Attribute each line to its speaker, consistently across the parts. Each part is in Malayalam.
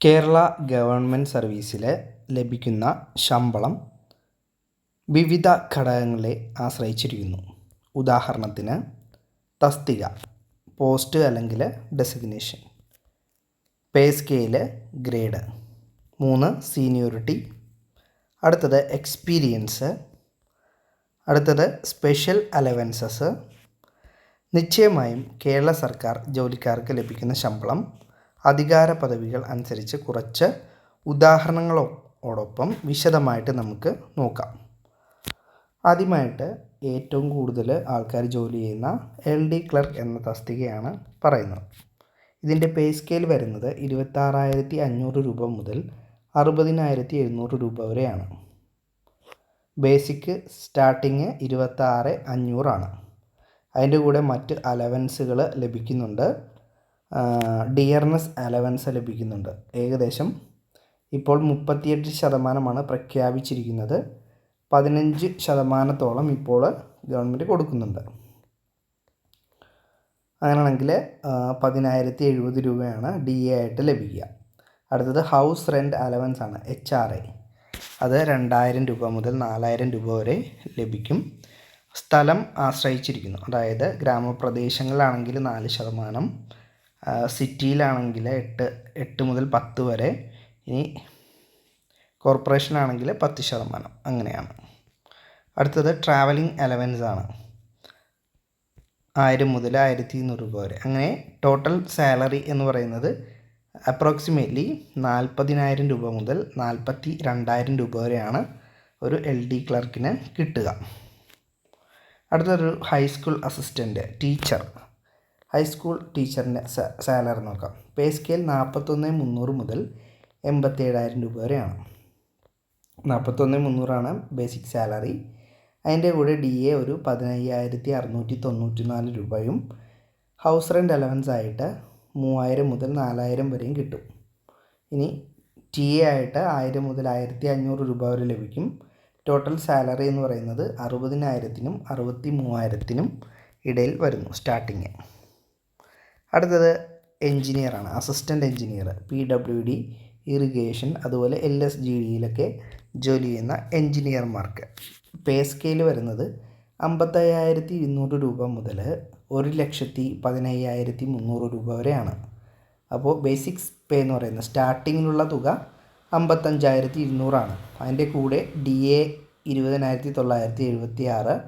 Speaker 1: കേരള ഗവൺമെന്റ് സർവീസിൽ ലഭിക്കുന്ന ശമ്പളം വിവിധ ഘടകങ്ങളെ ആശ്രയിച്ചിരിക്കുന്നു. ഉദാഹരണത്തിന് തസ്തിക പോസ്റ്റ് അല്ലെങ്കിൽ ഡെസിഗ്നേഷൻ പേ സ്കെയിൽ ഗ്രേഡ് മൂന്ന് സീനിയോറിറ്റി അടുത്തത് എക്സ്പീരിയൻസ് അടുത്തത് സ്പെഷ്യൽ അലവൻസസ് നിശ്ചയമായും കേരള സർക്കാർ ജോലിക്കാർക്ക് ലഭിക്കുന്ന ശമ്പളം അധികാര പദവികൾ അനുസരിച്ച് കുറച്ച് ഉദാഹരണങ്ങളോടൊപ്പം വിശദമായിട്ട് നമുക്ക് നോക്കാം. ആദ്യമായിട്ട് ഏറ്റവും കൂടുതൽ ആൾക്കാർ ജോലി ചെയ്യുന്ന എൽ ഡി ക്ലർക്ക് എന്ന തസ്തികയാണ് പറയുന്നത്. ഇതിന്റെ പേ സ്കെയിൽ വരുന്നത് ഇരുപത്താറായിരത്തി അഞ്ഞൂറ് രൂപ മുതൽ അറുപതിനായിരത്തി എഴുന്നൂറ് രൂപ വരെയാണ്. ബേസിക് സ്റ്റാർട്ടിങ് ഇരുപത്താറ് അഞ്ഞൂറാണ്. അതിന്റെ കൂടെ മറ്റ് അലവൻസുകൾ ലഭിക്കുന്നുണ്ട്. ഡിയർനെസ് അലവൻസ് ലഭിക്കുന്നുണ്ട്. ഏകദേശം ഇപ്പോൾ മുപ്പത്തിയെട്ട് ശതമാനമാണ് പ്രഖ്യാപിച്ചിരിക്കുന്നത്. പതിനഞ്ച് ശതമാനത്തോളം ഇപ്പോൾ ഗവൺമെന്റ് കൊടുക്കുന്നുണ്ട്. അങ്ങനെയാണെങ്കിൽ പതിനായിരത്തി എഴുപത് രൂപയാണ് ഡി എ ആയിട്ട് ലഭിക്കുക. അടുത്തത് ഹൗസ് റെന്റ് അലവൻസ് ആണ് എച്ച് ആർ എ അത് രണ്ടായിരം രൂപ മുതൽ നാലായിരം രൂപ വരെ ലഭിക്കും. സ്ഥലം ആശ്രയിച്ചിരിക്കുന്നു. അതായത് ഗ്രാമപ്രദേശങ്ങളാണെങ്കിൽ നാല് ശതമാനം സിറ്റിയിലാണെങ്കിൽ എട്ട് എട്ട് മുതൽ പത്ത് വരെ ഇനി കോർപ്പറേഷനാണെങ്കിൽ പത്ത് ശതമാനം. അങ്ങനെയാണ്. അടുത്തത് ട്രാവലിംഗ് അലവൻസ് ആണ്. ആയിരം മുതൽ ആയിരത്തി ഇരുന്നൂറ് രൂപ വരെ. അങ്ങനെ ടോട്ടൽ സാലറി എന്ന് പറയുന്നത് അപ്രോക്സിമേറ്റ്ലി നാൽപ്പതിനായിരം രൂപ മുതൽ നാൽപ്പത്തി രണ്ടായിരം രൂപ വരെയാണ് ഒരു എൽ ഡി ക്ലർക്കിന് കിട്ടുക. അടുത്തൊരു high school assistant teacher high school ടീച്ചറിന്റെ സാലറി നോക്കാം. പേ സ്കെയിൽ നാൽപ്പത്തൊന്ന് മുന്നൂറ് മുതൽ എൺപത്തേഴായിരം രൂപ വരെയാണ്. നാൽപ്പത്തൊന്ന് മുന്നൂറാണ് ബേസിക് സാലറി. അതിന്റെ കൂടെ ഡി എ ഒരു പതിനയ്യായിരത്തി അറുന്നൂറ്റി തൊണ്ണൂറ്റി നാല് രൂപയും ഹൗസ് റെന്റ് അലവൻസ് ആയിട്ട് മൂവായിരം മുതൽ നാലായിരം വരെയും കിട്ടും. ഇനി ടി എ ആയിട്ട് ആയിരം മുതൽ ആയിരത്തി അഞ്ഞൂറ് രൂപ വരെ ലഭിക്കും. ടോട്ടൽ സാലറി എന്ന് പറയുന്നത് അറുപതിനായിരത്തിനും അറുപത്തി മൂവായിരത്തിനും ഇടയിൽ വരുന്നു സ്റ്റാർട്ടിങ്. അടുത്തത് എൻജിനീയറാണ് assistant engineer P W D irrigation അതുപോലെ എൽ എസ് ജി ഡിയിലൊക്കെ ജോലി ചെയ്യുന്ന എൻജിനീയർമാർക്ക്. പേ സ്കെയിൽ വരുന്നത് അമ്പത്തയ്യായിരത്തി ഇരുന്നൂറ് രൂപ മുതൽ ഒരു ലക്ഷത്തി പതിനയ്യായിരത്തി മുന്നൂറ് രൂപ വരെയാണ്. അപ്പോൾ ബേസിക്സ് പേ എന്ന് പറയുന്നത് സ്റ്റാർട്ടിങ്ങിലുള്ള തുക അമ്പത്തഞ്ചായിരത്തി ഇരുന്നൂറാണ് അതിന്റെ കൂടെ ഡി എ ഇരുപതിനായിരത്തി തൊള്ളായിരത്തി എഴുപത്തി ആറ്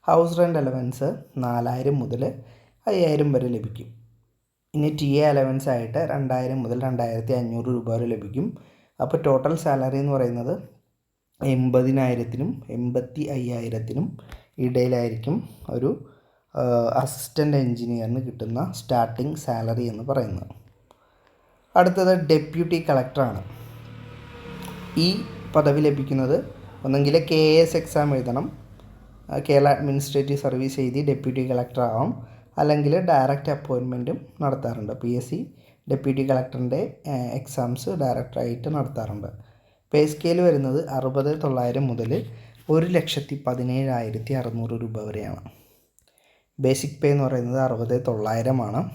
Speaker 1: ഹൗസ് റെന്റ് അലവൻസ് നാലായിരം മുതൽ അയ്യായിരം വരെ ലഭിക്കും ഇനി ടി എ അലവൻസ് ആയിട്ട് രണ്ടായിരം മുതൽ രണ്ടായിരത്തി അഞ്ഞൂറ് രൂപ വരെ ലഭിക്കും. അപ്പോൾ ടോട്ടൽ സാലറി എന്ന് പറയുന്നത് എൺപതിനായിരത്തിനും എൺപത്തി അയ്യായിരത്തിനും ഇടയിലായിരിക്കും ഒരു അസിസ്റ്റന്റ് എൻജിനീയറിന് കിട്ടുന്ന സ്റ്റാർട്ടിംഗ് സാലറി എന്ന് പറയുന്നത്. അടുത്തത് ഡെപ്യൂട്ടി കളക്ടറാണ് ഈ പദവി ലഭിക്കുന്നത് ഒന്നെങ്കിൽ കെ എസ് എക്സാം എഴുതണം കേരള അഡ്മിനിസ്ട്രേറ്റീവ് സർവീസ് എഴുതി ഡെപ്യൂട്ടി കളക്ടർ ആവാം. അല്ലെങ്കിൽ ഡയറക്റ്റ് അപ്പോയിൻമെന്റും നടത്താറുണ്ട്. പി എസ് സി ഡെപ്യൂട്ടി കളക്ടറിന്റെ എക്സാംസ് ഡയറക്റ്റായിട്ട് നടത്താറുണ്ട്. പേ സ്കെയിൽ വരുന്നത് അറുപത് തൊള്ളായിരം മുതൽ ഒരു ലക്ഷത്തി പതിനേഴായിരത്തി അറുന്നൂറ് രൂപ വരെയാണ്. ബേസിക് പേ എന്ന് പറയുന്നത് അറുപത് തൊള്ളായിരമാണ്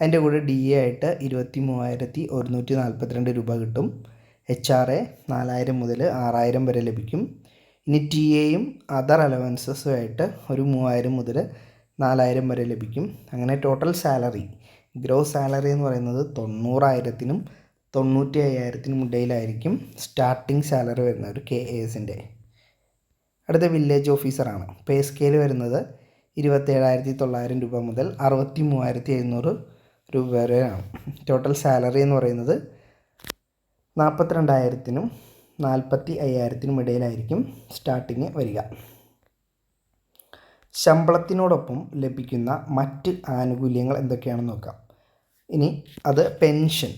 Speaker 1: അതിന്റെ കൂടെ ഡി എ ആയിട്ട് ഇരുപത്തി മൂവായിരത്തി ഒരുന്നൂറ്റി നാൽപ്പത്തിരണ്ട് രൂപ കിട്ടും. എച്ച് ആർ എ നാലായിരം മുതൽ ആറായിരം വരെ ലഭിക്കും. ഇനി ടി എയും അതർ അലവൻസസും ആയിട്ട് ഒരു മൂവായിരം മുതൽ നാലായിരം വരെ ലഭിക്കും. അങ്ങനെ ടോട്ടൽ സാലറി ഗ്രോസ് സാലറി എന്ന് പറയുന്നത് തൊണ്ണൂറായിരത്തിനും തൊണ്ണൂറ്റി അയ്യായിരത്തിനും ഇടയിലായിരിക്കും സ്റ്റാർട്ടിംഗ് സാലറി വരുന്നത് ഒരു കെ എസിന്റെ അടുത്ത വില്ലേജ് ഓഫീസറാണ് പേ സ്കെയിൽ വരുന്നത് ഇരുപത്തേഴായിരത്തി തൊള്ളായിരം രൂപ മുതൽ അറുപത്തി മൂവായിരത്തി എഴുന്നൂറ് രൂപ വരെയാണ്. ടോട്ടൽ സാലറി എന്ന് പറയുന്നത് നാൽപ്പത്തിരണ്ടായിരത്തിനും നാൽപ്പത്തി അയ്യായിരത്തിനും ഇടയിലായിരിക്കും സ്റ്റാർട്ടിങ് വരിക. ശമ്പളത്തിനോടൊപ്പം ലഭിക്കുന്ന മറ്റ് ആനുകൂല്യങ്ങൾ എന്തൊക്കെയാണെന്ന് നോക്കാം. ഇനി അത് പെൻഷൻ.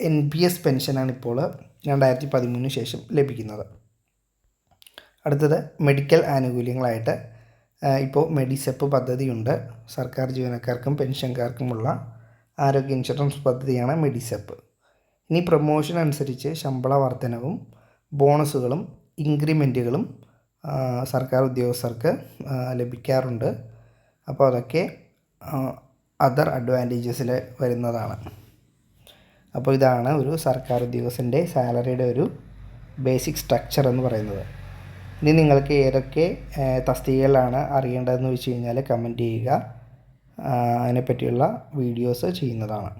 Speaker 1: എൻ പി എസ് പെൻഷനാണ് ഇപ്പോൾ രണ്ടായിരത്തി പതിമൂന്നിന് ശേഷം ലഭിക്കുന്നത്. അടുത്തത് മെഡിക്കൽ ആനുകൂല്യങ്ങളായിട്ട് ഇപ്പോൾ മെഡിസെപ്പ് പദ്ധതിയുണ്ട്. സർക്കാർ ജീവനക്കാർക്കും പെൻഷൻകാർക്കുമുള്ള ആരോഗ്യ ഇൻഷുറൻസ് പദ്ധതിയാണ് മെഡിസെപ്പ്. ഇനി പ്രൊമോഷൻ അനുസരിച്ച് ശമ്പള വർധനവും ബോണസുകളും ഇൻക്രിമെന്റുകളും സർക്കാർ ഉദ്യോഗസ്ഥർക്ക് ലഭിക്കാറുണ്ട്. അപ്പോൾ അതൊക്കെ അതർ അഡ്വാന്റേജസിൽ വരുന്നതാണ്. അപ്പോൾ ഇതാണ് ഒരു സർക്കാർ ഉദ്യോഗസ്ഥന്റെ സാലറിയുടെ ഒരു ബേസിക് സ്ട്രക്ചർ എന്ന് പറയുന്നത്. ഇനി നിങ്ങൾക്ക് ഏതൊക്കെ തസ്തികകളാണ് അറിയേണ്ടതെന്ന് വെച്ച് കഴിഞ്ഞാൽ കമന്റ് ചെയ്യുക. അതിനെപ്പറ്റിയുള്ള വീഡിയോസ് ചെയ്യുന്നതാണ്.